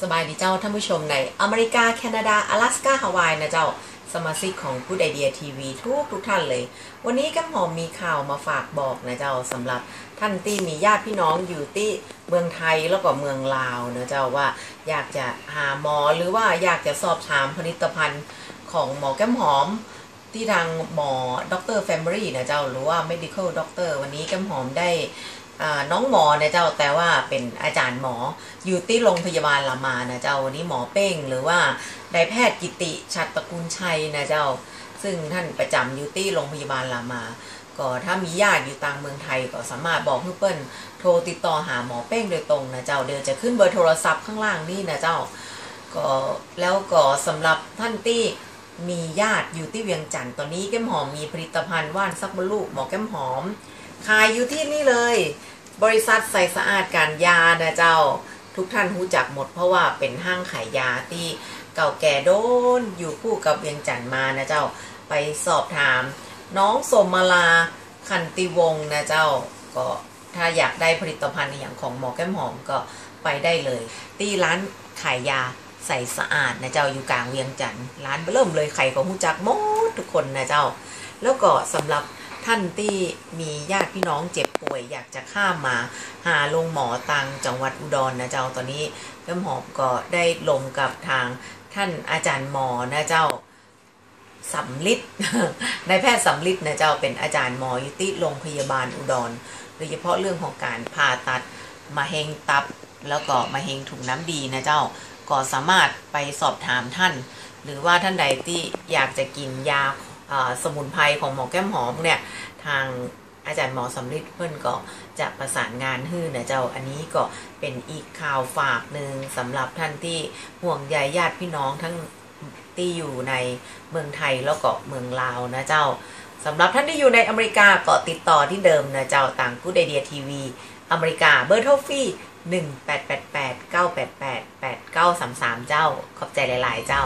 สบายดีเจ้าท่านผู้ชมในอเมริกา แคนาดา阿拉斯กาฮาวายนะเจ้าสมาชิกของพูดไอเดียทีวีทุกทุกท่านเลย วันนี้กัมหอมมีข่าวมาฝากบอกนะเจ้าสำหรับท่านที่มีญาติพี่น้องอยู่ที่เมืองไทยแล้วก็เมืองลาวนะเจ้าว่าอยากจะหาหมอหรือว่าอยากจะสอบถามผลิตภัณฑ์ของหมอแก้มหอม ที่ทางหมอดรแฟมิลี่นะเจ้าหรือว่า medical doctor วันนี้แก้มหอมได้น้องหมอนะเจ้าแต่ว่าเป็นอาจารย์หมออยู่ที่โรงพยาบาลรามานะเจ้าวันนี้หมอเป้งหรือว่านายแพทย์กิติชัดตระกูลชัยนะเจ้า ซึ่งท่านประจำอยู่ที่โรงพยาบาลรามาก็ถ้ามีญาติอยู่ต่างเมืองไทยก็สามารถบอกให้เปิ้ลโทรติดต่อหาหมอเป้งโดยตรงนะเจ้าเดี๋ยวจะขึ้นเบอร์โทรศัพท์ข้างล่างนี่นะเจ้าก็แล้วก็สำหรับท่านที่ มีญาติอยู่ที่เวียงจันทร์ตอนนี้แก้มหอมมีผลิตภัณฑ์ว่านซักมะลูกหมอแก้มหอม ขายอยู่ที่นี่เลย บริษัทใส่สะอาดการยานะเจ้า ทุกท่านรู้จักหมดเพราะว่าเป็นห้างขายยาที่เก่าแก่โดนอยู่คู่กับเวียงจันทร์มานะเจ้า ไปสอบถาม น้องสมมาลาคันติวงศ์นะเจ้าก็ถ้าอยากได้ผลิตภัณฑ์อย่างของหมอแก้มหอมก็ไปได้เลย ที่ร้านขายยา ใส่สะอาดนะเจ้าอยู่กลางเวียงจันทร์ร้านเริ่มเลยใครก็รู้จักหมดทุกคนนะเจ้า แล้วก็สำหรับท่านที่มีญาติพี่น้องเจ็บป่วย อยากจะข้ามมาหาโรงหมอตังจังหวัดอุดรนะเจ้าตอนนี้แก้มหอมก็ได้ลงกับทางท่านอาจารย์หมอนะเจ้าสำลิดนายแพทย์สำลิดนะเจ้าเป็นอาจารย์หมอยู่ที่โรงพยาบาลอุดร โดยเฉพาะเรื่องของการผ่าตัดมะเร็งตับ แล้วก็มะเร็งถุงน้ำดีนะเจ้า ก็สามารถไปสอบถามท่าน หรือว่าท่านใดที่อยากจะกินยาสมุนไพรของหมอแก้มหอมเนี่ยทางอาจารย์หมอสำลิดเพื่อนก็จะประสานงานให้นะเจ้าอันนี้ก็เป็นอีกข่าวฝากหนึ่งสำหรับท่านที่ห่วงใยญาติพี่น้องทั้งที่อยู่ในเมืองไทยแล้วก็เมืองลาวนะเจ้าสำหรับท่านที่อยู่ในอเมริกาก็ติดต่อที่เดิมนะเจ้าต่างกูดไอเดียทีวีอเมริกาเบอร์โทรฟรี 1 8 8 8 9 8 8 8 9 3 3 เจ้า ขอบใจหลาย ๆ เจ้า